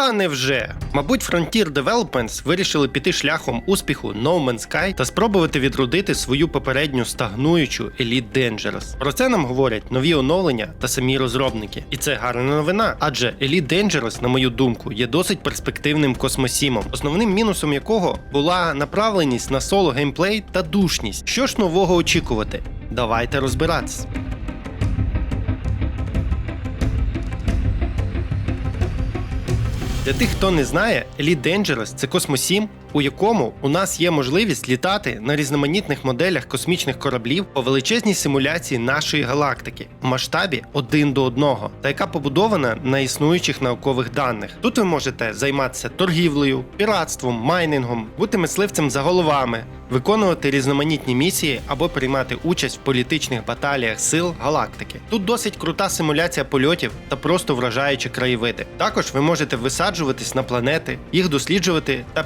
Та невже. Мабуть, Frontier Developments вирішили піти шляхом успіху No Man's Sky та спробувати відродити свою попередню стагнуючу Elite Dangerous. Про це нам говорять нові оновлення та самі розробники. І це гарна новина, адже Elite Dangerous, на мою думку, є досить перспективним космосімом, основним мінусом якого була направленість на соло геймплей та душність. Що ж нового очікувати? Давайте розбиратись. Для тих, хто не знає, Elite Dangerous – це космосім, у якому у нас є можливість літати на різноманітних моделях космічних кораблів по величезній симуляції нашої галактики в масштабі один до одного, та яка побудована на існуючих наукових даних. Тут ви можете займатися торгівлею, піратством, майнингом, бути мисливцем за головами, виконувати різноманітні місії або приймати участь в політичних баталіях сил галактики. Тут досить крута симуляція польотів та просто вражаючі краєвиди. Також ви можете висаджуватись на планети, їх досліджувати та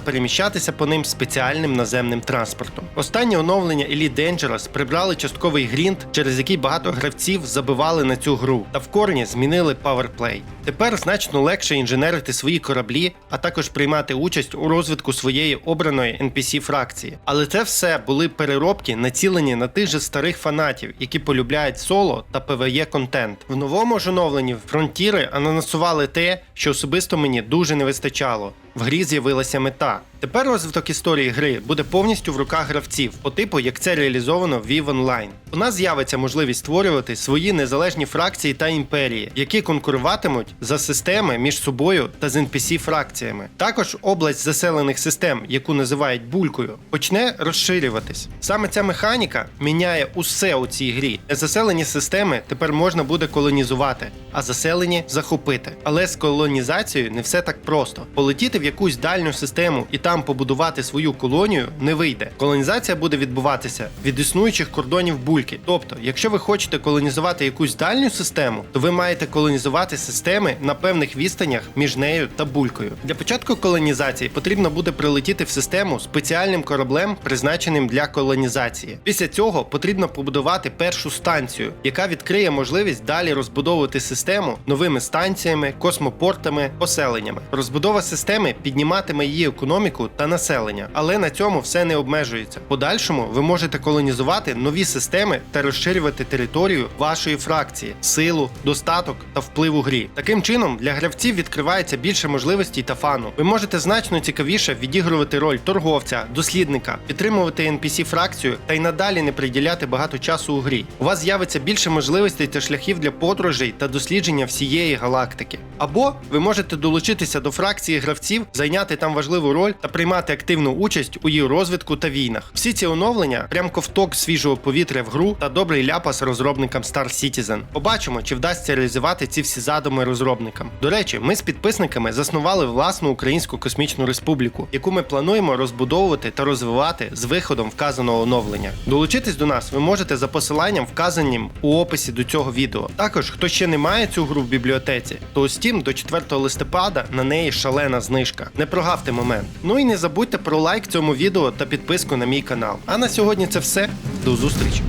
переміщатися по ним спеціальним наземним транспортом. Останнє оновлення Elite Dangerous прибрали частковий грінт, через який багато гравців забивали на цю гру, та в корні змінили паверплей. Тепер значно легше інженерити свої кораблі, а також приймати участь у розвитку своєї обраної NPC фракції. Але це все були переробки, націлені на тих же старих фанатів, які полюбляють соло та PvE контент. В новому ж оновленні фронтіри анонсували те, що особисто мені дуже не вистачало. В грі з'явилася мета. Тепер розвиток історії гри буде повністю в руках гравців, по типу як це реалізовано в EVE Online. У нас з'явиться можливість створювати свої незалежні фракції та імперії, які конкуруватимуть за системи між собою та з NPC фракціями. Також область заселених систем, яку називають булькою, почне розширюватись. Саме ця механіка міняє усе у цій грі. Незаселені системи тепер можна буде колонізувати, а заселені захопити. Але з колонізацією не все так просто. Полетіти в якусь дальню систему і там побудувати свою колонію не вийде. Колонізація буде відбуватися від існуючих кордонів бульки. Тобто, якщо ви хочете колонізувати якусь дальню систему, то ви маєте колонізувати системи на певних відстанях між нею та булькою. Для початку колонізації потрібно буде прилетіти в систему спеціальним кораблем, призначеним для колонізації. Після цього потрібно побудувати першу станцію, яка відкриє можливість далі розбудовувати систему новими станціями, космопортами, поселеннями. Розбудова системи підніматиме її економіку та населення, але на цьому все не обмежується. Подальшому ви можете колонізувати нові системи та розширювати територію вашої фракції, силу, достаток та вплив у грі. Таким чином для гравців відкривається більше можливостей та фану. Ви можете значно цікавіше відігрувати роль торговця, дослідника, підтримувати NPC фракцію та й надалі не приділяти багато часу у грі. У вас з'явиться більше можливостей та шляхів для подорожей та дослідження всієї галактики. Або ви можете долучитися до фракції гравців, зайняти там важливу роль та приймати активну участь у її розвитку та війнах. Всі ці оновлення прям ковток свіжого повітря в гру та добрий ляпас розробникам Star Citizen. Побачимо, чи вдасться реалізувати ці всі задуми розробникам. До речі, ми з підписниками заснували власну українську космічну республіку, яку ми плануємо розбудовувати та розвивати з виходом вказаного оновлення. Долучитись до нас ви можете за посиланням, вказаним у описі до цього відео. Також, хто ще не має цю гру в бібліотеці, то у Steam до 4 листопада на неї шалена знижка. Не прогавте момент. Ну і не забудьте про лайк цьому відео та підписку на мій канал. А на сьогодні це все. До зустрічі!